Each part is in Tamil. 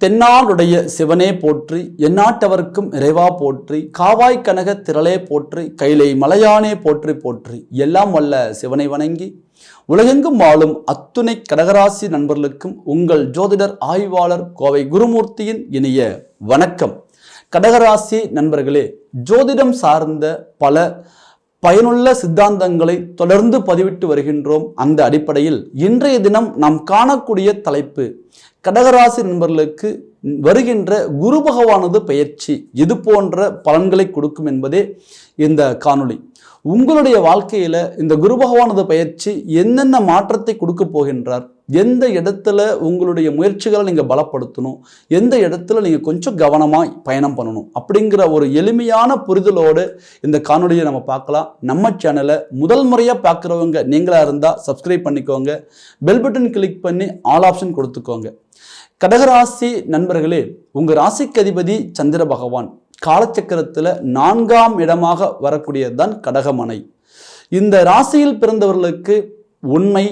தென்னாடுடைய சிவனே போற்றி எந்நாட்டவர்க்கும் இறைவா போற்றி காவாய் கனக திரளே போற்றி கைலை மலையானே போற்றி போற்றி எல்லாம் வல்ல சிவனை வணங்கி உலகெங்கும் வாழும் அத்துணை கடகராசி நண்பர்களுக்கும் உங்கள் ஜோதிடர் ஆய்வாளர் கோவை குருமூர்த்தியின் இனிய வணக்கம். கடகராசி நண்பர்களே ஜோதிடம் சார்ந்த பல பயனுள்ள சித்தாந்தங்களை தொடர்ந்து பதிவிட்டு வருகின்றோம். அந்த அடிப்படையில் இன்றைய தினம் நாம் காணக்கூடிய தலைப்பு கடகராசி நண்பர்களுக்கு வருகின்ற குரு பகவானது பயிற்சி இது போன்ற பலன்களை கொடுக்கும் என்பதே இந்த காணொளி. உங்களுடைய வாழ்க்கையில் இந்த குரு பகவானது பயிற்சி என்னென்ன மாற்றத்தை கொடுக்க போகின்றார்? எந்த இடத்துல உங்களுடைய முயற்சிகளை நீங்கள் பலப்படுத்தணும் எந்த இடத்துல நீங்கள் கொஞ்சம் கவனமாக பயணம் பண்ணணும் அப்படிங்கிற ஒரு எளிமையான புரிதலோடு இந்த காணொலியை நம்ம பார்க்கலாம். நம்ம சேனலை முதல் முறையாக பார்க்குறவங்க நீங்களாக இருந்தால் சப்ஸ்கிரைப் பண்ணிக்கோங்க. பெல் பட்டன் கிளிக் பண்ணி ஆல் ஆப்ஷன் கொடுத்துக்கோங்க. கடகராசி நண்பர்களே உங்கள் ராசிக்கு அதிபதி சந்திர பகவான் காலச்சக்கரத்தில் நான்காம் இடமாக வரக்கூடியது தான் கடகமனை. இந்த ராசியில் பிறந்தவர்களுக்கு உண்மை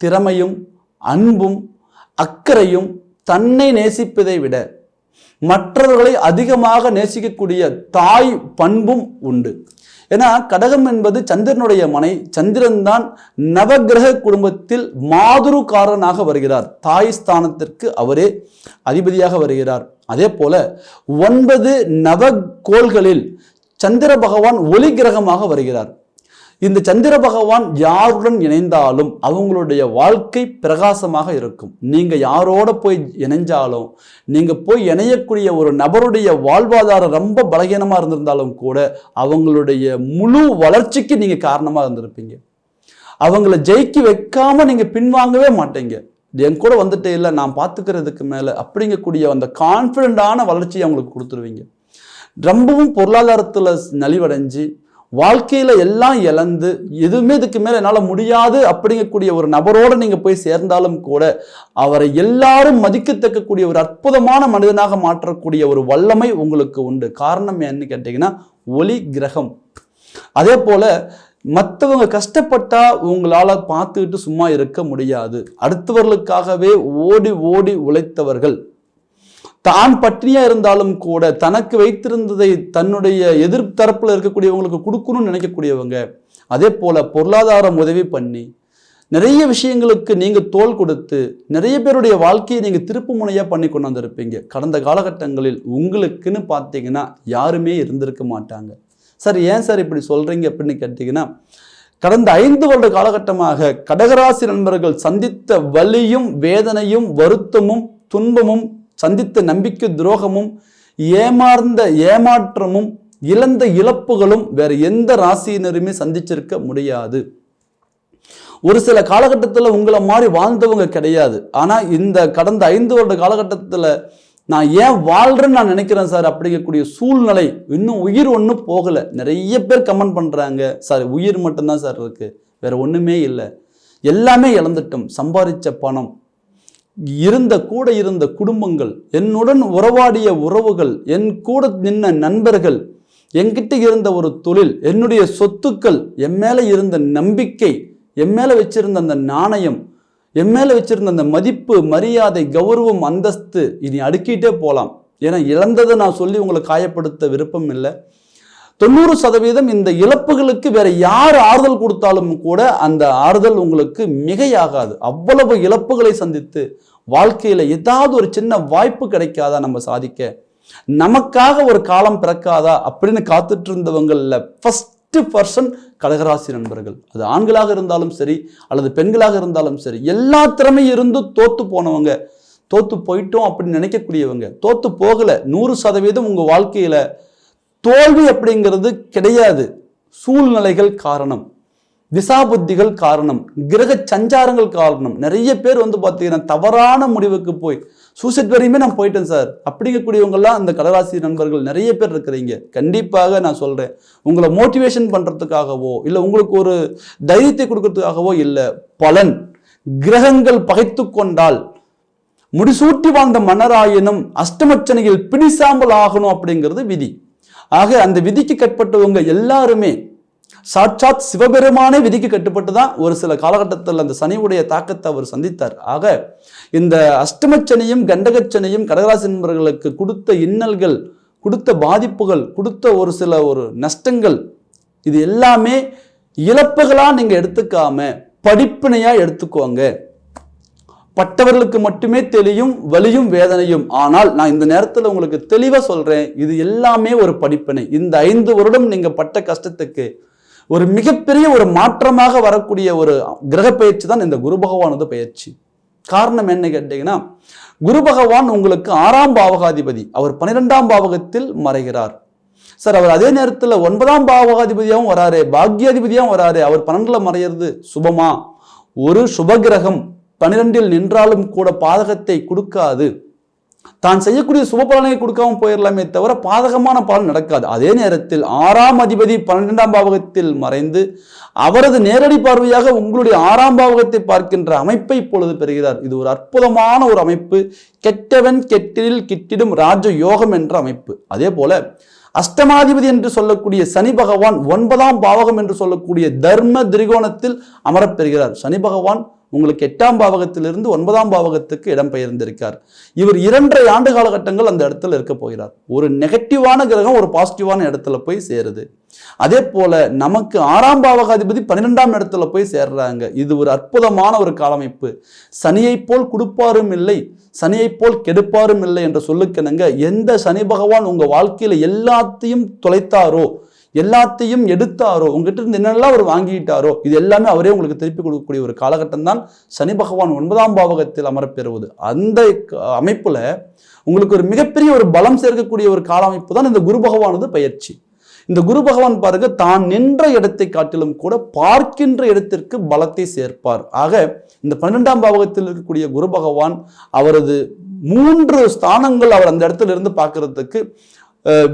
திறமையும் அன்பும் அக்கறையும் தன்னை நேசிப்பதை விட மற்றவர்களை அதிகமாக நேசிக்கக்கூடிய தாய் பண்பும் உண்டு. ஏன்னா கடகம் என்பது சந்திரனுடைய மனை சந்திரன் தான் நவகிரக குடும்பத்தில் மாதுருக்காரனாக வருகிறார். தாய் ஸ்தானத்திற்கு அவரே அதிபதியாக வருகிறார். அதே போல ஒன்பது நவகோள்களில் சந்திர பகவான் ஒளி கிரகமாக வருகிறார். இந்த சந்திர பகவான் யாருடன் இணைந்தாலும் அவங்களுடைய வாழ்க்கை பிரகாசமாக இருக்கும். நீங்கள் யாரோட போய் இணைஞ்சாலும் நீங்கள் போய் இணையக்கூடிய ஒரு நபருடைய வாழ்வாதாரம் ரொம்ப பலகீனமாக இருந்திருந்தாலும் கூட அவங்களுடைய முழு வளர்ச்சிக்கு நீங்கள் காரணமாக இருந்திருப்பீங்க. அவங்கள ஜெயிக்க வைக்காமல் நீங்கள் பின்வாங்கவே மாட்டீங்க. என் கூட வந்துட்டே இல்லை நான் பார்த்துக்கிறதுக்கு மேலே அப்படிங்கக்கூடிய அந்த கான்ஃபிடண்டான வளர்ச்சியை அவங்களுக்கு கொடுத்துருவீங்க. ரொம்பவும் பொருளாதாரத்தில் நலிவடைஞ்சு வாழ்க்கையில் எல்லாம் இழந்து எதுவுமே இதுக்கு மேலே என்னால் முடியாது அப்படிங்கக்கூடிய ஒரு நபரோடு நீங்கள் போய் சேர்ந்தாலும் கூட அவரை எல்லாரும் மதிக்கத்தக்கக்கூடிய ஒரு அற்புதமான மனிதனாக மாற்றக்கூடிய ஒரு வல்லமை உங்களுக்கு உண்டு. காரணம் என்னன்னு கேட்டிங்கன்னா ஒளி கிரகம். அதே போல் மற்றவங்க கஷ்டப்பட்டா உங்களால் பார்த்துக்கிட்டு சும்மா இருக்க முடியாது. அடுத்தவர்களுக்காகவே ஓடி ஓடி உழைத்தவர்கள். தான் பட்டினியா இருந்தாலும் கூட தனக்கு வைத்திருந்ததை தன்னுடைய எதிர்த்தரப்புல இருக்கக்கூடியவங்களுக்கு கொடுக்கணும்னு நினைக்கக்கூடியவங்க அதே போல பொருளாதாரம் உதவி பண்ணி நிறைய விஷயங்களுக்கு நீங்க தோல் கொடுத்து நிறைய பேருடைய வாழ்க்கையை நீங்க திருப்பு முனையா பண்ணி கொண்டு வந்திருப்பீங்க. கடந்த காலகட்டங்களில் உங்களுக்குன்னு பார்த்தீங்கன்னா யாருமே இருந்திருக்க மாட்டாங்க. சார் ஏன் சார் இப்படி சொல்றீங்க அப்படின்னு கேட்டீங்கன்னா கடந்த ஐந்து வருட காலகட்டமாக கடகராசி நண்பர்கள் சந்தித்த வலியும் வேதனையும் வருத்தமும் துன்பமும் சந்தித்த நம்பிக்கை துரோகமும் ஏமார்ந்த ஏமாற்றமும் இழந்த இழப்புகளும் வேற எந்த ராசியினருமே சந்திச்சிருக்க முடியாது. ஒரு சில காலகட்டத்தில் உங்களை மாதிரி வாழ்ந்தவங்க கிடையாது. ஆனால் இந்த கடந்த ஐந்து வருட காலகட்டத்தில் நான் ஏன் வாழ்கிறேன்னு நான் நினைக்கிறேன் சார் அப்படிங்கக்கூடிய சூழ்நிலை இன்னும் உயிர் ஒன்றும் போகலை. நிறைய பேர் கமெண்ட் பண்ணுறாங்க சார் உயிர் மட்டும்தான் சார் இருக்குது வேற ஒன்றுமே இல்லை. எல்லாமே இழந்துட்டோம். சம்பாதிச்ச பணம் இருந்த கூட இருந்த குடும்பங்கள் என்னுடன் உறவாடிய உறவுகள் என் கூட நின்ன நண்பர்கள் என்கிட்ட இருந்த ஒரு தொழில் என்னுடைய சொத்துக்கள் என் மேலே இருந்த நம்பிக்கை என் மேலே வச்சிருந்த அந்த நாணயம் என் மேலே வச்சிருந்த அந்த மதிப்பு மரியாதை கௌரவம் அந்தஸ்து இனி அடுக்கிட்டே போகலாம் ஏன்னா இழந்ததை நான் சொல்லி உங்களை காயப்படுத்த விருப்பம் இல்லை. தொண்ணூறு சதவீதம் இந்த இழப்புகளுக்கு வேற யார் ஆறுதல் கொடுத்தாலும் கூட அந்த ஆறுதல் உங்களுக்கு மிகையாகாது. அவ்வளவு இழப்புகளை சந்தித்து வாழ்க்கையில ஏதாவது ஒரு சின்ன வாய்ப்பு கிடைக்காதா நம்ம சாதிக்க? நமக்காக ஒரு காலம் பிறக்காதா அப்படின்னு காத்துட்டு இருந்தவங்களில் ஃபஸ்ட்டு பர்சன் கடகராசி நண்பர்கள். அது ஆண்களாக இருந்தாலும் சரி அல்லது பெண்களாக இருந்தாலும் சரி எல்லா திறமையும் இருந்தும் தோத்து போனவங்க தோத்து போயிட்டோம் அப்படின்னு நினைக்கக்கூடியவங்க தோத்து போகலை. நூறு சதவீதம் உங்கள் வாழ்க்கையில் தோல்வி அப்படிங்கிறது கிடையாது. சூழ்நிலைகள் காரணம். திசாபுத்திகள் காரணம். கிரக சஞ்சாரங்கள் காரணம். நிறைய பேர் வந்து பார்த்தீங்கன்னா தவறான முடிவுக்கு போய் சூசைட் வரையுமே நான் போயிட்டேன் சார். அப்படிங்கக்கூடியவங்கெல்லாம் அந்த கடராசி நண்பர்கள் நிறைய பேர் இருக்கிறீங்க. கண்டிப்பாக நான் சொல்கிறேன் உங்களை மோட்டிவேஷன் பண்ணுறதுக்காகவோ இல்லை உங்களுக்கு ஒரு தைரியத்தை கொடுக்கறதுக்காகவோ இல்லை பலன். கிரகங்கள் பகைத்து கொண்டால் முடிசூட்டி வாழ்ந்த மன்னராயினும் அஷ்டமச்சனையில் பிடிசாமல் ஆகணும் அப்படிங்கிறது விதி. ஆக அந்த விதிக்கு கட்பட்டவங்க எல்லாருமே சாட்சாத் சிவபெருமானே விதிக்கு கட்டுப்பட்டு தான் ஒரு சில காலகட்டத்தில் அந்த சனியுடைய தாக்கத்தை அவர் சந்தித்தார். ஆக இந்த அஷ்டமச்சனியும் கண்டகச்சனியும் கடகராசி நண்பர்களுக்கு கொடுத்த இன்னல்கள் கொடுத்த பாதிப்புகள் கொடுத்த ஒரு சில ஒரு நஷ்டங்கள் இது எல்லாமே இழப்புகளாக நீங்கள் எடுத்துக்காம படிப்பினையாக எடுத்துக்கோங்க. பட்டவர்களுக்கு மட்டுமே தெளியும் வலியும் வேதனையும். ஆனால் நான் இந்த நேரத்தில் உங்களுக்கு தெளிவாக சொல்கிறேன் இது எல்லாமே ஒரு படிப்பினை. இந்த ஐந்து வருடம் நீங்கள் பட்ட கஷ்டத்துக்கு ஒரு மிகப்பெரிய ஒரு மாற்றமாக வரக்கூடிய ஒரு கிரக பயிற்சி தான் இந்த குரு பகவானது பயிற்சி. காரணம் என்ன கேட்டீங்கன்னா குரு பகவான் உங்களுக்கு ஆறாம் பாவகாதிபதி அவர் பன்னிரெண்டாம் பாவகத்தில் மறைகிறார். சார் அவர் அதே நேரத்தில் ஒன்பதாம் பாவகாதிபதியாகவும் வராரு பாக்யாதிபதியாகவும் வராரு அவர் பன்னெண்டில் மறையிறது சுபமா? ஒரு சுபகிரகம் பன்னிரெண்டில் நின்றாலும் கூட பாதகத்தை கொடுக்காது. தான் செய்யக்கூடிய சுப பலனை போயிடலாமே தவிர பாதகமான பலன் நடக்காது. அதே நேரத்தில் ஆறாம் அதிபதி பன்னிரெண்டாம் பாவகத்தில் மறைந்து அவரது நேரடி பார்வையாக உங்களுடைய ஆறாம் பாவகத்தை பார்க்கின்ற அமைப்பை இப்பொழுது பெறுகிறார். இது ஒரு அற்புதமான ஒரு அமைப்பு. கெட்டவன் கெட்டில் கிட்டிடும் ராஜ யோகம் என்ற அமைப்பு. அதே போல அஷ்டமாதிபதி என்று சொல்லக்கூடிய சனி பகவான் ஒன்பதாம் பாவகம் என்று சொல்லக்கூடிய தர்ம திரிகோணத்தில் அமரப்பெறுகிறார் சனி பகவான் உங்களுக்கு எட்டாம் பாவகத்திலிருந்து ஒன்பதாம் பாவகத்துக்கு இடம்பெயர்ந்திருக்கார். இவர் இரண்டரை ஆண்டு காலகட்டங்கள் அந்த இடத்துல இருக்க போகிறார். ஒரு நெகட்டிவான கிரகம் ஒரு பாசிட்டிவான இடத்துல போய் சேருது. அதே போல நமக்கு ஆறாம் பாவகாதிபதி பன்னிரெண்டாம் இடத்துல போய் சேர்றாங்க. இது ஒரு அற்புதமான ஒரு காலமைப்பு. சனியை போல் கொடுப்பாரும் இல்லை சனியைப் போல் கெடுப்பாரும் இல்லை என்ற சொல்லுக்கெனங்க எந்த சனி பகவான் உங்க வாழ்க்கையில எல்லாத்தையும் தொலைத்தாரோ எல்லாத்தையும் எடுத்தாரோ உங்ககிட்ட இருந்து என்னெல்லாம் அவர் வாங்கிட்டாரோ இது எல்லாமே அவரே உங்களுக்கு திருப்பி கொடுக்கக்கூடிய ஒரு காலகட்டம் தான் சனி பகவான் ஒன்பதாம் பாவகத்தில் அமரப்பெறுவது. அந்த அமைப்பில் அமைப்புல உங்களுக்கு ஒரு மிகப்பெரிய ஒரு பலம் சேர்க்கக்கூடிய ஒரு கால அமைப்பு தான் இந்த குரு பகவானது பயிற்சி. இந்த குரு பகவான் பாருங்க தான் நின்ற இடத்தை காட்டிலும் கூட பார்க்கின்ற இடத்திற்கு பலத்தை சேர்ப்பார். ஆக இந்த பன்னெண்டாம் பாவகத்தில் இருக்கக்கூடிய குரு பகவான் அவரது மூன்று ஸ்தானங்கள் அவர் அந்த இடத்துல இருந்து பார்க்கறதுக்கு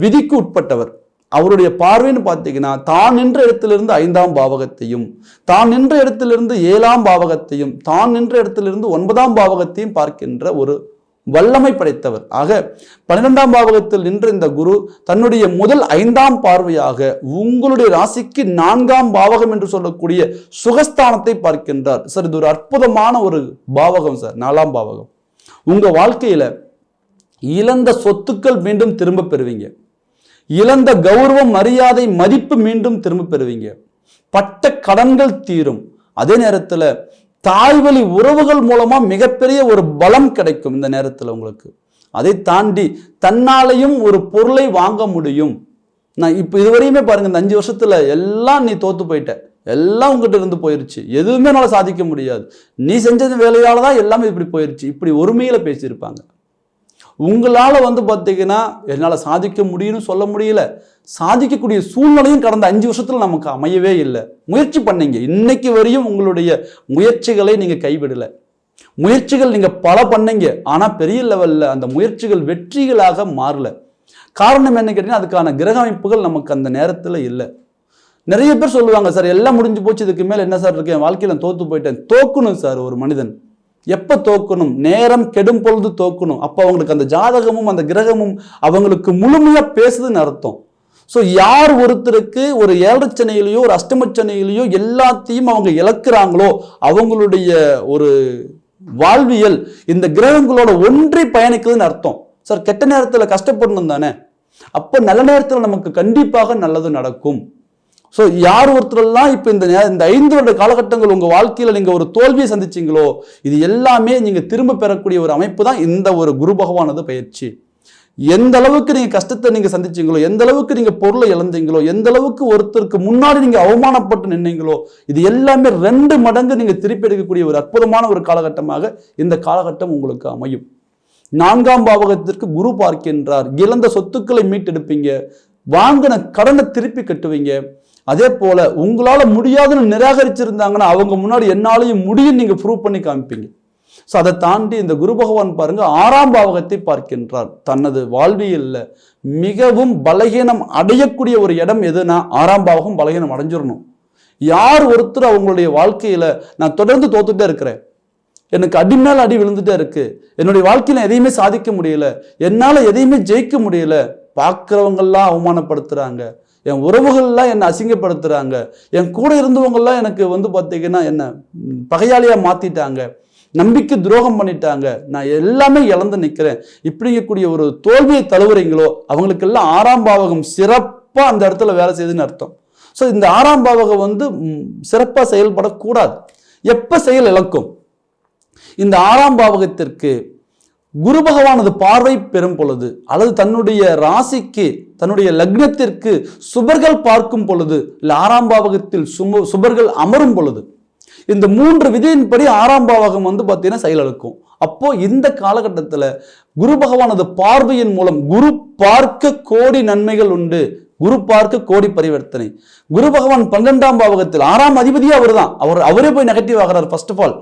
விதிக்கு உட்பட்டவர். அவருடைய பார்வைன்னு பார்த்தீங்கன்னா தான் நின்ற இடத்திலிருந்து ஐந்தாம் பாவகத்தையும் தான் நின்ற இடத்திலிருந்து ஏழாம் பாவகத்தையும் தான் நின்ற இடத்திலிருந்து ஒன்பதாம் பாவகத்தையும் பார்க்கின்ற ஒரு வல்லமை படைத்தவர். ஆக பன்னிரெண்டாம் பாவகத்தில் நின்ற இந்த குரு தன்னுடைய முதல் ஐந்தாம் பார்வையாக உங்களுடைய ராசிக்கு நான்காம் பாவகம் என்று சொல்லக்கூடிய சுகஸ்தானத்தை பார்க்கின்றார். சார் இது ஒரு அற்புதமான ஒரு பாவகம் சார் நாலாம் பாவகம். உங்கள் வாழ்க்கையில் இழந்த சொத்துக்கள் மீண்டும் திரும்ப பெறுவீங்க. இழந்த கௌரவம் மரியாதை மதிப்பு மீண்டும் திரும்ப பெறுவீங்க. பட்ட கடன்கள் தீரும். அதே நேரத்தில் தாய்வழி உறவுகள் மூலமாக மிகப்பெரிய ஒரு பலம் கிடைக்கும் இந்த நேரத்தில் உங்களுக்கு. அதை தாண்டி தன்னாலையும் ஒரு பொருளை வாங்க முடியும். நான் இப்போ இதுவரையுமே பாருங்கள் இந்த அஞ்சு வருஷத்தில் எல்லாம் நீ தோற்று போயிட்ட. எல்லாம் உங்ககிட்ட இருந்து போயிருச்சு. எதுவுமே என்னால் சாதிக்க முடியாது. நீ செஞ்சது வேலையால் தான் எல்லாமே இப்படி போயிருச்சு. இப்படி ஒருமையில் பேசியிருப்பாங்க. உங்களால் வந்து பார்த்தீங்கன்னா என்னால் சாதிக்க முடியும்னு சொல்ல முடியல. சாதிக்கக்கூடிய சூழ்நிலையும் கடந்த அஞ்சு வருஷத்தில் நமக்கு அமையவே இல்லை. முயற்சி பண்ணீங்க. இன்னைக்கு வரையும் உங்களுடைய முயற்சிகளை நீங்கள் கைவிடலை. முயற்சிகள் நீங்கள் பல பண்ணீங்க. ஆனால் பெரிய லெவலில் அந்த முயற்சிகள் வெற்றிகளாக மாறல. காரணம் என்ன கேட்டீங்கன்னா அதுக்கான கிரக அமைப்புகள் நமக்கு அந்த நேரத்தில் இல்லை. நிறைய பேர் சொல்லுவாங்க சார் எல்லாம் முடிஞ்சு போச்சு இதுக்கு மேலே என்ன சார் இருக்கு? என் வாழ்க்கையில் தோற்று போயிட்டேன். தோக்கணும் சார் ஒரு மனிதன். எப்போ தோக்கணும்? நேரம் கெடும் பொழுது தோக்கணும். அப்போ அவங்களுக்கு அந்த ஜாதகமும் அந்த கிரகமும் அவங்களுக்கு முழுமையாக பேசுதுன்னு அர்த்தம். ஸோ யார் ஒருத்தருக்கு ஒரு ஏழரைச்சனையிலையோ ஒரு அஷ்டமச்சனையிலையோ எல்லாத்தையும் அவங்க இழக்கிறாங்களோ அவங்களுடைய ஒரு வாழ்வியல் இந்த கிரகங்களோட ஒன்றி பயணிக்குதுன்னு அர்த்தம். சார் கெட்ட நேரத்தில் கஷ்டப்படணும் தானே? அப்போ நல்ல நேரத்தில் நமக்கு கண்டிப்பாக நல்லது நடக்கும். ஸோ யார் ஒருத்தரெல்லாம் இப்போ இந்த இந்த ஐந்து வருட காலகட்டங்கள் உங்கள் வாழ்க்கையில் நீங்கள் ஒரு தோல்வியை சந்திச்சீங்களோ இது எல்லாமே நீங்கள் திரும்ப பெறக்கூடிய ஒரு அமைப்பு தான் இந்த ஒரு குரு பகவானது பயிற்சி. எந்த அளவுக்கு நீங்கள் கஷ்டத்தை நீங்கள் சந்திச்சீங்களோ எந்த அளவுக்கு நீங்கள் பொருளை இழந்தீங்களோ எந்த அளவுக்கு ஒருத்தருக்கு முன்னாடி நீங்கள் அவமானப்பட்டு நின்னீங்களோ இது எல்லாமே ரெண்டு மடங்கு நீங்கள் திருப்பி எடுக்கக்கூடிய ஒரு அற்புதமான ஒரு காலகட்டமாக இந்த காலகட்டம் உங்களுக்கு அமையும். நான்காம் பாவகத்திற்கு குரு பார்க்கின்றார். இழந்த சொத்துக்களை மீட்டெடுப்பீங்க. வாங்கின கடனை திருப்பி கட்டுவீங்க. அதே போல உங்களால் முடியாதுன்னு நிராகரிச்சிருந்தாங்கன்னா அவங்க முன்னாடி என்னாலையும் முடியும் நீங்கள் ப்ரூவ் பண்ணி காமிப்பீங்க. ஸோ அதை தாண்டி இந்த குரு பகவான் பாருங்க ஆறாம் பாவகத்தை பார்க்கின்றார். தனது வாழ்வியலில் மிகவும் பலகீனம் அடையக்கூடிய ஒரு இடம் எதுனா ஆறாம் பாவகம் பலகீனம் அடைஞ்சிடணும் யார் ஒருத்தர் அவங்களுடைய வாழ்க்கையில் நான் தொடர்ந்து தோத்துட்டே இருக்கிறேன். எனக்கு அடி மேல அடி விழுந்துட்டே இருக்கு. என்னுடைய வாழ்க்கையில் எதையுமே சாதிக்க முடியல. என்னால் எதையுமே ஜெயிக்க முடியல. பார்க்கிறவங்கெல்லாம் அவமானப்படுத்துகிறாங்க என் உறவுகள்லாம் என்னை அசிங்கப்படுத்துகிறாங்க என் கூட இருந்தவங்கெல்லாம் எனக்கு வந்து பார்த்தீங்கன்னா என்ன பகையாளியாக மாற்றிட்டாங்க நம்பிக்கை துரோகம் பண்ணிட்டாங்க. நான் எல்லாமே இழந்து நிற்கிறேன் இப்படிங்கக்கூடிய ஒரு தோல்வியை தழுவுறீங்களோ அவங்களுக்கெல்லாம் ஆறாம் பாவகம் சிறப்பாக அந்த இடத்துல வேலை செய்யுதுன்னு அர்த்தம். ஸோ இந்த ஆறாம் பாவகம் வந்து சிறப்பாக செயல்படக்கூடாது. எப்போ செயல் இழக்கும்? இந்த ஆறாம் பாவகத்திற்கு குரு பகவானது பார்வை பெறும் பொழுது அல்லது தன்னுடைய ராசிக்கு தன்னுடைய லக்னத்திற்கு சுபர்கள் பார்க்கும் பொழுது இல்லை ஆறாம் பாவகத்தில் சும சுபர்கள் அமரும் பொழுது இந்த மூன்று விதியின்படி ஆறாம் பாவகம் வந்து பார்த்தீங்கன்னா செயலழுக்கும் அப்போ இந்த காலகட்டத்தில் குரு பகவானது பார்வையின் மூலம் குரு பார்க்க கோடி நன்மைகள் உண்டு. குரு பார்க்க கோடி பரிவர்த்தனை. குரு பகவான் பன்னெண்டாம் பாவகத்தில் ஆறாம் அதிபதியே அவர்தான். அவர் அவரே போய் நெகட்டிவ் ஆகிறார் ஃபர்ஸ்ட் ஆஃப் ஆல்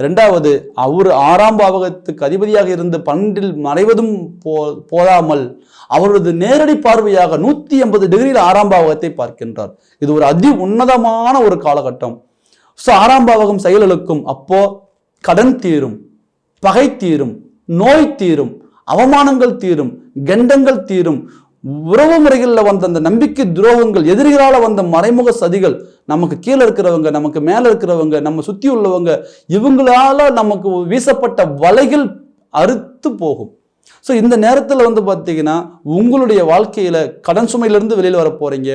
ரெண்டாவது அவர் ஆறாம் பாவகத்துக்கு அதிபதியாக இருந்து பன்னெண்டில் மறைவதும் போ போதாமல் அவரது நேரடி பார்வையாக நூற்றி எண்பது டிகிரியில் ஆறாம் பாவகத்தை பார்க்கின்றார். இது ஒரு அதி உன்னதமான ஒரு காலகட்டம். ஸோ ஆறாம் பாவகம் செயலுக்கும் அப்போ கடன் தீரும் பகை தீரும் நோய் தீரும் அவமானங்கள் தீரும் கெண்டங்கள் தீரும் உறவு முறைகளில் வந்த அந்த நம்பிக்கை துரோகங்கள் எதிரிகளால் வந்த மறைமுக சதிகள் நமக்கு கீழே இருக்கிறவங்க நமக்கு மேலே இருக்கிறவங்க நம்ம சுற்றி உள்ளவங்க இவங்களால நமக்கு வீசப்பட்ட வலைகள் அறுத்து போகும். ஸோ இந்த நேரத்தில் வந்து பார்த்தீங்கன்னா உங்களுடைய வாழ்க்கையில் கடன் சுமையிலேருந்து வெளியில் வர போகிறீங்க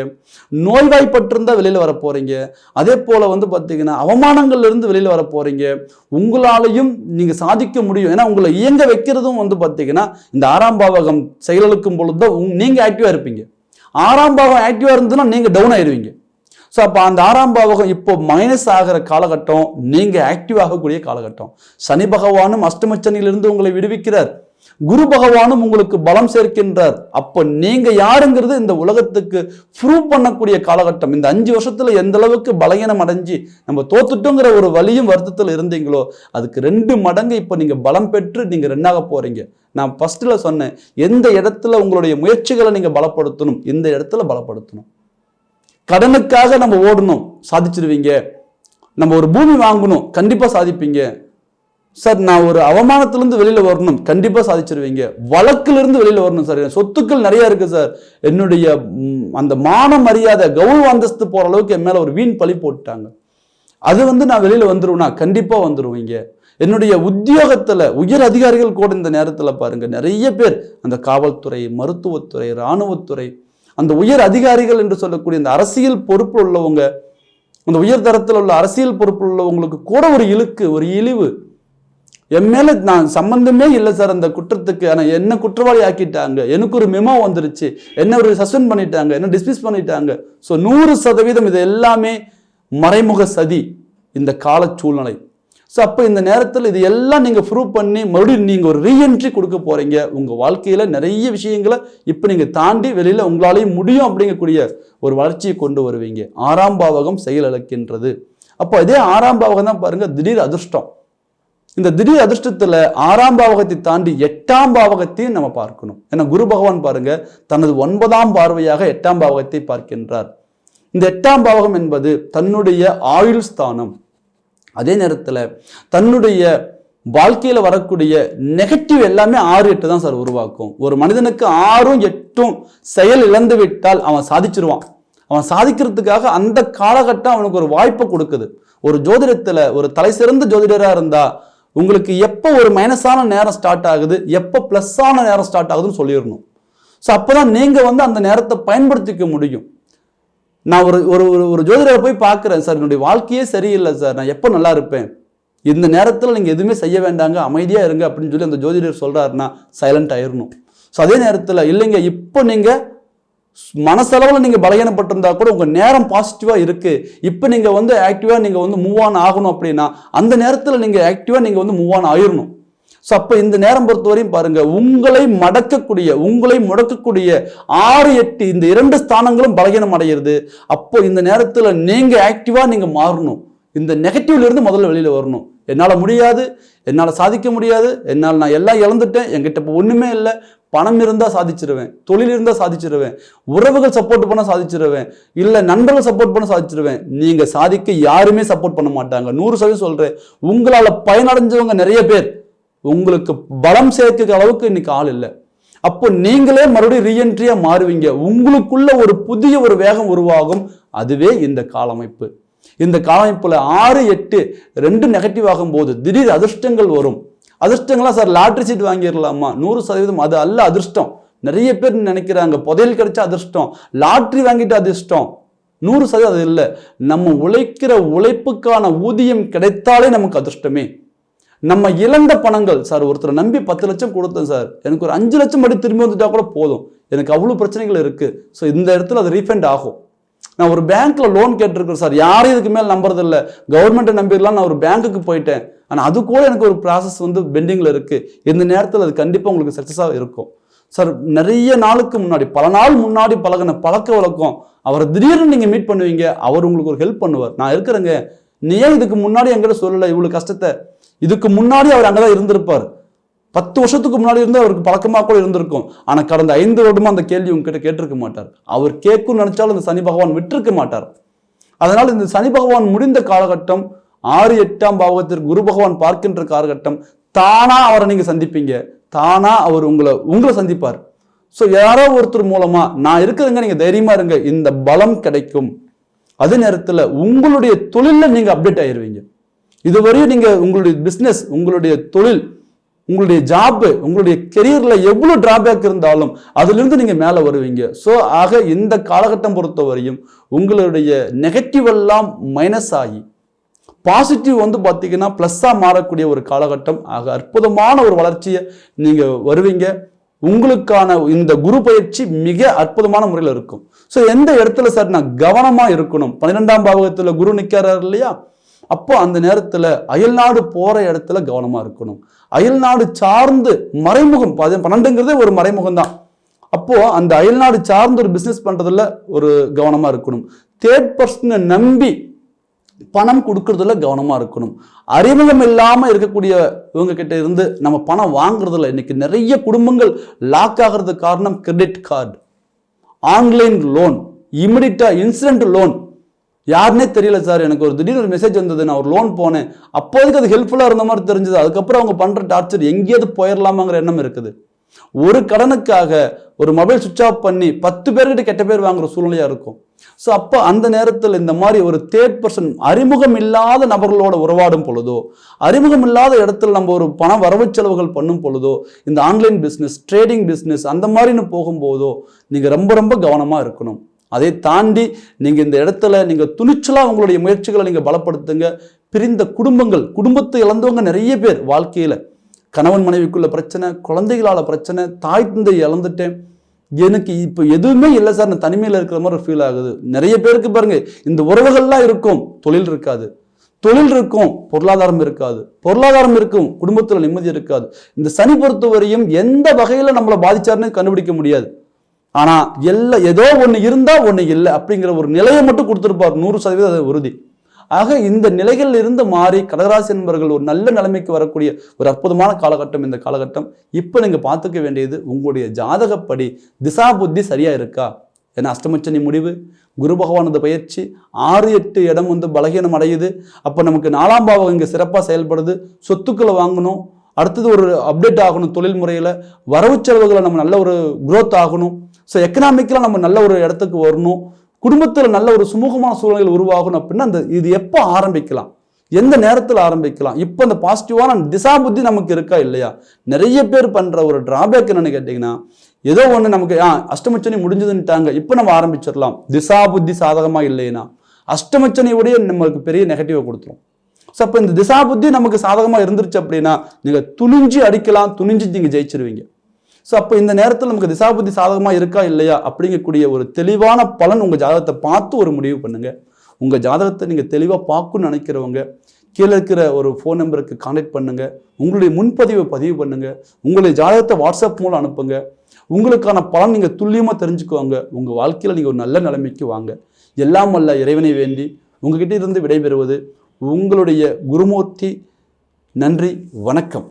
நோய்வாய்ப்பட்டிருந்தால் வெளியில் வர போகிறீங்க அதே போல் வந்து பார்த்தீங்கன்னா அவமானங்கள்லேருந்து வெளியில் வர போகிறீங்க உங்களாலையும் நீங்கள் சாதிக்க முடியும். ஏன்னா உங்களை இயங்க வைக்கிறதும் வந்து பார்த்தீங்கன்னா இந்த ஆறாம் பாவகம் செயலிழக்கும் பொழுது தான் உங் நீங்கள் ஆக்டிவாக இருப்பீங்க. ஆறாம் பாவம் ஆக்டிவாக இருந்ததுன்னா நீங்கள் டவுன் ஆயிடுவீங்க ஸோ அப்போ அந்த ஆறாம் பாவகம் இப்போ மைனஸ் ஆகிற காலகட்டம் நீங்கள் ஆக்டிவ் ஆகக்கூடிய காலகட்டம். சனி பகவானும் அஷ்டமச்சனியிலிருந்து உங்களை விடுவிக்கிறார். குரு பகவானும் உங்களுக்கு பலம் சேர்க்கின்றார். அப்போ நீங்க யாருங்கிறது இந்த உலகத்துக்கு ப்ரூவ் பண்ணக்கூடிய காலகட்டம். இந்த அஞ்சு வருஷத்துல எந்த அளவுக்கு பலகீனம் அடைஞ்சு நம்ம தோத்துட்டோங்கிற ஒரு வழியும் வருத்தத்தில் இருந்தீங்களோ அதுக்கு ரெண்டு மடங்கு இப்போ நீங்க பலம் பெற்று நீங்க ரெண்டாக போறீங்க. நான் ஃபர்ஸ்ட்ல சொன்னேன் எந்த இடத்துல உங்களுடைய முயற்சிகளை நீங்க பலப்படுத்தணும்? இந்த இடத்துல பலப்படுத்தணும். கடனுக்காக நம்ம ஓடணும். சாதிச்சிருவீங்க. நம்ம ஒரு பூமி வாங்கணும். கண்டிப்பா சாதிப்பீங்க. சார் நான் ஒரு அவமானத்திலிருந்து வெளியில் வரணும். கண்டிப்பாக சாதிச்சிருவீங்க. வழக்கிலிருந்து வெளியில் வரணும் சார். என் சொத்துக்கள் நிறைய இருக்கு சார். என்னுடைய அந்த மான மரியாதை கௌரவ அந்தஸ்து போற அளவுக்கு என் மேலே ஒரு வீண் பழி போட்டுட்டாங்க. அது வந்து நான் வெளியில் வந்துருவேனா? கண்டிப்பாக வந்துடுவீங்க என்னுடைய உத்தியோகத்தில் உயர் அதிகாரிகள் கூட இந்த நேரத்தில் பாருங்க. நிறைய பேர் அந்த காவல்துறை மருத்துவத்துறை இராணுவத்துறை அந்த உயர் அதிகாரிகள் என்று சொல்லக்கூடிய இந்த அரசியல் பொறுப்பு உள்ளவங்க அந்த உயர் தரத்தில் உள்ள அரசியல் பொறுப்பு உள்ளவங்களுக்கு கூட ஒரு இழுக்கு ஒரு இழிவு. என் மேல நான் சம்பந்தமே இல்லை சார் அந்த குற்றத்துக்கு. ஆனால் என்ன குற்றவாளி ஆக்கிட்டாங்க? எனக்கு ஒரு மெமோ வந்துருச்சு. என்ன ஒரு சஸ்பெண்ட் பண்ணிட்டாங்க? என்ன டிஸ்மிஸ் பண்ணிட்டாங்க? ஸோ நூறு சதவீதம் இது எல்லாமே மறைமுக சதி இந்த கால சூழ்நிலை ஸோ அப்போ இந்த நேரத்தில் இது எல்லாம் நீங்கள் ப்ரூவ் பண்ணி மறுபடியும் நீங்கள் ஒரு ரீஎன்ட்ரி கொடுக்க போகிறீங்க உங்கள் வாழ்க்கையில் நிறைய விஷயங்களை இப்போ நீங்கள் தாண்டி வெளியில் உங்களாலேயும் முடியும் அப்படிங்கக்கூடிய ஒரு வளர்ச்சியை கொண்டு வருவீங்க. ஆறாம் பாவகம் செயலிழக்கின்றது அப்போ இதே ஆறாம் பாவகம் தான் பாருங்கள் திடீர் அதிர்ஷ்டம். இந்த திடீர் அதிர்ஷ்டத்துல ஆறாம் பாவகத்தை தாண்டி எட்டாம் பாவகத்தையும் நம்ம பார்க்கணும். ஏன்னா குரு பகவான் பாருங்க தனது ஒன்பதாம் பார்வையாக எட்டாம் பாவகத்தை பார்க்கின்றார். இந்த எட்டாம் பாவகம் என்பது தன்னுடைய ஆயுள் ஸ்தானம். அதே நேரத்தில் தன்னுடைய வாழ்க்கையில் வரக்கூடிய நெகட்டிவ் எல்லாமே ஆறு எட்டு தான் சார் உருவாக்கும். ஒரு மனிதனுக்கு ஆறும் எட்டும் செயல் இழந்து விட்டால் அவன் சாதிச்சிருவான். அவன் சாதிக்கிறதுக்காக அந்த காலகட்டம் அவனுக்கு ஒரு வாய்ப்பை கொடுக்குது. ஒரு ஜோதிடத்தில் ஒரு தலை சிறந்த ஜோதிடராக இருந்தால் உங்களுக்கு எப்போ ஒரு மைனஸான நேரம் ஸ்டார்ட் ஆகுது எப்போ ப்ளஸ்ஸான நேரம் ஸ்டார்ட் ஆகுதுன்னு சொல்லிடணும். ஸோ அப்போ தான் நீங்கள் வந்து அந்த நேரத்தை பயன்படுத்திக்க முடியும். நான் ஒரு ஒரு ஒரு ஒரு ஜோதிடரை போய் பார்க்குறேன் சார். என்னுடைய வாழ்க்கையே சரியில்லை சார். நான் எப்போ நல்லா இருப்பேன்? இந்த நேரத்தில் நீங்கள் எதுவுமே செய்ய வேண்டாங்க அமைதியாக இருங்க அப்படின்னு சொல்லி அந்த ஜோதிடர் சொல்கிறாருன்னா சைலண்ட் ஆயிடணும் ஸோ அதே நேரத்தில் இல்லைங்க இப்போ நீங்கள் மனசளவில் நீங்கள் பலகீனப்பட்டிருந்தா கூட உங்கள் நேரம் பாசிட்டிவாக இருக்குது இப்போ நீங்கள் வந்து ஆக்டிவாக நீங்கள் வந்து மூவ் ஆன் ஆகணும் அப்படின்னா அந்த நேரத்தில் நீங்கள் ஆக்டிவாக நீங்கள் வந்து மூவ் ஆன் ஆயிடணும் ஸோ அப்போ இந்த நேரம் பொறுத்தவரையும் பாருங்கள் உங்களை மடக்கக்கூடிய உங்களை முடக்கக்கூடிய ஆறு எட்டு இந்த இரண்டு ஸ்தானங்களும் பலகீனம் அடைகிறது அப்போ இந்த நேரத்தில் நீங்கள் ஆக்டிவாக நீங்கள் மாறணும். இந்த நெகட்டிவ்லேருந்து முதல்ல வெளியில் வரணும். என்னால் முடியாது என்னால் சாதிக்க முடியாது என்னால் நான் எல்லாம் இழந்துட்டேன் என்கிட்ட இப்போ ஒன்றுமே இல்லை. பணம் இருந்தால் சாதிச்சிருவேன் தொழில் இருந்தால் சாதிச்சிருவேன் உறவுகள் சப்போர்ட் பண்ண சாதிச்சிருவேன் இல்லை நண்பர்கள் சப்போர்ட் பண்ண சாதிச்சிருவேன். நீங்கள் சாதிக்க யாருமே சப்போர்ட் பண்ண மாட்டாங்க. நூறு சதவீதம் சொல்கிறேன் உங்களால் பயனடைஞ்சவங்க நிறைய பேர். உங்களுக்கு பலம் சேர்க்கிற அளவுக்கு இன்னைக்கு ஆள் இல்லை. அப்போ நீங்களே மறுபடியும் ரீஎன்ட்ரியாக மாறுவீங்க. உங்களுக்குள்ள ஒரு புதிய ஒரு வேகம் உருவாகும். அதுவே இந்த காலமைப்பு. இந்த காலமைப்புல ஆறு எட்டு ரெண்டு நெகட்டிவ் ஆகும்போது திடீர் அதிர்ஷ்டங்கள் வரும். அதிர்ஷ்டங்களா சார் லாட்ரி சீட் வாங்கிடலாமா நூறு சதவீதம். அது அல்ல அதிர்ஷ்டம். நிறைய பேர் நினைக்கிறாங்க புதையல் கிடைச்சா அதிர்ஷ்டம். லாட்ரி வாங்கிட்டு அதிர்ஷ்டம். நூறு சதவீதம் அது இல்லை. நம்ம உழைக்கிற உழைப்புக்கான ஊதியம் கிடைத்தாலே நமக்கு அதிர்ஷ்டமே. நம்ம இழந்த பணங்கள் சார் ஒருத்தரை நம்பி பத்து லட்சம் கொடுத்தேன் சார் எனக்கு ஒரு அஞ்சு லட்சம் மட்டும் திரும்பி வந்துட்டா கூட போதும். எனக்கு அவ்வளோ பிரச்சனைகள் இருக்குது ஸோ இந்த இடத்துல அது ரீஃபண்ட் ஆகும். நான் ஒரு பேங்க்ல லோன் கேட்டிருக்கேன் சார் யாரையும் இதுக்கு மேல் நம்புறது இல்லை கவர்மெண்ட்டை நம்பிடலாம் நான் ஒரு பேங்க்குக்கு போயிட்டேன். ஆனால் அது கூட எனக்கு ஒரு ப்ராசஸ் வந்து பெண்டிங்கில் இருக்கு. இந்த நேரத்தில் அது கண்டிப்பாக உங்களுக்கு சக்ஸஸாக இருக்கும். சார் நிறைய நாளுக்கு முன்னாடி பல நாள் முன்னாடி பழகின பழக்க வழக்கம் அவரை திடீர்னு நீங்கள் மீட் பண்ணுவீங்க அவர் உங்களுக்கு ஒரு ஹெல்ப் பண்ணுவார். நான் இருக்கிறேங்க. நீ ஏன் இதுக்கு முன்னாடி எங்கிட்ட சொல்லலை இவ்வளோ கஷ்டத்தை? இதுக்கு முன்னாடி அவர் அங்கே தான் இருந்திருப்பார். பத்து வருஷத்துக்கு முன்னாடி இருந்து அவருக்கு பழக்கமாக கூட இருந்திருக்கும். ஆனால் கடந்த ஐந்து வருடமாக அந்த கேள்வி உங்ககிட்ட கேட்டிருக்க மாட்டார். அவர் கேட்கும் நினைச்சாலும் அந்த சனி பகவான் விட்டிருக்க மாட்டார். அதனால் இந்த சனி பகவான் முடிந்த காலகட்டம் ஆறு எட்டாம் பாவகத்திற்கு குரு பகவான் பார்க்கின்ற காலகட்டம் தானா அவரை நீங்கள் சந்திப்பீங்க. தானா அவர் உங்களை உங்களை சந்திப்பார். ஸோ யாரோ ஒருத்தர் மூலமாக நான் இருக்கிறதுங்க நீங்கள் தைரியமாக இருங்க இந்த பலம் கிடைக்கும். அதே நேரத்தில் உங்களுடைய தொழிலில் நீங்கள் அப்டேட் ஆயிடுவீங்க இதுவரையும் நீங்கள் உங்களுடைய பிஸ்னஸ் உங்களுடைய தொழில் உங்களுடைய ஜாப்பு உங்களுடைய கெரியரில் எவ்வளோ டிராபேக் இருந்தாலும் அதிலிருந்து நீங்கள் மேலே வருவீங்க. ஸோ ஆக இந்த காலகட்டம் பொறுத்தவரையும் உங்களுடைய நெகட்டிவ் எல்லாம் மைனஸ் ஆகி பாசிட்டிவ் வந்து பார்த்தீங்கன்னா ப்ளஸ்ஸாக மாறக்கூடிய ஒரு காலகட்டம். ஆக அற்புதமான ஒரு வளர்ச்சியை நீங்கள் வருவீங்க. உங்களுக்கான இந்த குரு பயிற்சி மிக அற்புதமான முறையில் இருக்கும். ஸோ எந்த இடத்துல சார் நான் கவனமாக இருக்கணும்? பன்னிரெண்டாம் பாவகத்தில் குரு நிற்கிறார் இல்லையா? அப்போ அந்த நேரத்தில் அயல்நாடு போகிற இடத்துல கவனமாக இருக்கணும். அயல்நாடு சார்ந்து மறைமுகம் பதி- பன்னெண்டுங்கிறதே ஒரு மறைமுகம் தான் அப்போது அந்த அயல்நாடு சார்ந்து ஒரு பிஸ்னஸ் பண்ணுறதுல ஒரு கவனமாக இருக்கணும். தேர்ட் பர்சனை நம்பி பணம் கொடுக்கறதுல கவனமாக இருக்கணும். அறிமுகம் இல்லாமல் இருக்கக்கூடிய இவங்க கிட்ட இருந்து நம்ம பணம் வாங்குறதுல இன்னைக்கு நிறைய குடும்பங்கள் லாக் ஆகிறதுக்கு காரணம் கிரெடிட் கார்டு ஆன்லைன் லோன் இமிடியட்டாக இன்சிடென்ட் லோன் யாருனே தெரியல சார். எனக்கு ஒரு திடீர்னு ஒரு மெசேஜ் வந்தது. நான் ஒரு லோன் போனேன். அப்போதைக்கு அது ஹெல்ப்ஃபுல்லாக இருந்த மாதிரி தெரிஞ்சது. அதுக்கப்புறம் அவங்க பண்ணுற டார்ச்சர் எங்கேயாவது போயிடலாமாங்கிற எண்ணம் இருக்குது. ஒரு கடனுக்காக ஒரு மொபைல் சுவிட்ச் ஆஃப் பண்ணி பத்து பேர்கிட்ட கெட்ட பேர் வாங்குற சூழ்நிலையாக இருக்கும். ஸோ அப்போ அந்த நேரத்தில் இந்த மாதிரி ஒரு தேர்ட் பர்சன் அறிமுகம் இல்லாத நபர்களோட உறவாடும் பொழுதோ அறிமுகம் இல்லாத இடத்துல நம்ம ஒரு பண வரவு செலவுகள் பண்ணும் பொழுதோ இந்த ஆன்லைன் பிஸ்னஸ் ட்ரேடிங் பிஸ்னஸ் அந்த மாதிரின்னு போகும்போதோ நீங்கள் ரொம்ப ரொம்ப கவனமாக இருக்கணும். அதை தாண்டி நீங்கள் இந்த இடத்துல நீங்கள் துணிச்சலாக உங்களுடைய முயற்சிகளை நீங்கள் பலப்படுத்துங்க. பிரிந்த குடும்பங்கள் குடும்பத்தை இழந்தவங்க நிறைய பேர் வாழ்க்கையில். கணவன் மனைவிக்குள்ள பிரச்சனை குழந்தைகளால் பிரச்சனை தாய் தந்தை இழந்துட்டேன். எனக்கு இப்போ எதுவுமே இல்லை சார். நான் தனிமையில் இருக்கிற மாதிரி ஃபீல் ஆகுது. நிறைய பேருக்கு பாருங்கள் இந்த உறவுகள்லாம் இருக்கும். தொழில் இருக்காது. தொழில் இருக்கும். பொருளாதாரம் இருக்காது. பொருளாதாரம் இருக்கும். குடும்பத்தில் நிம்மதி இருக்காது. இந்த சனி பொறுத்தவரையும் எந்த வகையில் நம்மளை பாதிச்சாருன்னு கண்டுபிடிக்க முடியாது. ஆனால் எல்லாம் ஏதோ ஒன்று இருந்தால் ஒன்று இல்லை அப்படிங்கிற ஒரு நிலையை மட்டும் கொடுத்துருப்பார். நூறு சதவீதம் அது உறுதி. ஆக இந்த நிலைகளில் இருந்து மாறி கடகராசி என்பவர்கள் ஒரு நல்ல நிலைமைக்கு வரக்கூடிய ஒரு அற்புதமான காலகட்டம் இந்த காலகட்டம். இப்போ நீங்கள் பார்த்துக்க வேண்டியது உங்களுடைய ஜாதகப்படி திசா புத்தி சரியாக இருக்கா? ஏன்னா அஷ்டமச்சனி முடிவு? குரு பகவானது பயிற்சி. ஆறு எட்டு இடம் வந்து பலகீனம் அடையுது. அப்போ நமக்கு நாலாம் பாவம் இங்கே சிறப்பாக செயல்படுது. சொத்துக்களை வாங்கணும். அடுத்தது ஒரு அப்டேட் ஆகணும் தொழில் முறையில். வரவு செலவுகளை நம்ம நல்ல ஒரு குரோத் ஆகணும். ஸோ எக்கனாமிக்கலாக நம்ம நல்ல ஒரு இடத்துக்கு வரணும். குடும்பத்தில் நல்ல ஒரு சுமூகமான சூழ்நிலைகள் உருவாகணும் அப்படின்னா அந்த இது எப்போ ஆரம்பிக்கலாம்? எந்த நேரத்தில் ஆரம்பிக்கலாம்? இப்போ அந்த பாசிட்டிவான திசா புத்தி நமக்கு இருக்கா இல்லையா? நிறைய பேர் பண்ணுற ஒரு டிராபேக் என்னென்னு கேட்டிங்கன்னா ஏதோ ஒன்று நமக்கு ஆ அஷ்டமச்சனி முடிஞ்சதுன்ட்டாங்க இப்போ நம்ம ஆரம்பிச்சிடலாம். திசா புத்தி சாதகமாக இல்லைன்னா அஷ்டமச்சனையுடைய நமக்கு பெரிய நெகட்டிவை கொடுத்துரும். ஸோ அப்போ இந்த திசா புத்தி நமக்கு சாதகமாக இருந்துருச்சு அப்படின்னா நீங்கள் துணிஞ்சு அடிக்கலாம் துணிஞ்சு நீங்கள் ஜெயிச்சிருவீங்க. ஸோ அப்போ இந்த நேரத்தில் நமக்கு திசாபுத்தி சாதகமாக இருக்கா இல்லையா அப்படிங்கக்கூடிய ஒரு தெளிவான பலன் உங்கள் ஜாதகத்தை பார்த்து ஒரு முடிவு பண்ணுங்கள் உங்கள் ஜாதகத்தை நீங்கள் தெளிவாக பார்க்கணும்னு நினைக்கிறவங்க கீழே இருக்கிற ஒரு ஃபோன் நம்பருக்கு கான்டாக்ட் பண்ணுங்கள் உங்களுடைய முன்பதிவை பதிவு பண்ணுங்கள் உங்களுடைய ஜாதகத்தை வாட்ஸ்அப் மூலம் அனுப்புங்க. உங்களுக்கான பலன் நீங்கள் துல்லியமாக தெரிஞ்சுக்குவாங்க உங்கள் வாழ்க்கையில் நீங்கள் ஒரு நல்ல நிலைமைக்கு வாங்க. எல்லாம் வல்ல இறைவனை வேண்டி உங்ககிட்ட இருந்து விடைபெறுவது உங்களுடைய குருமூர்த்தி. நன்றி வணக்கம்.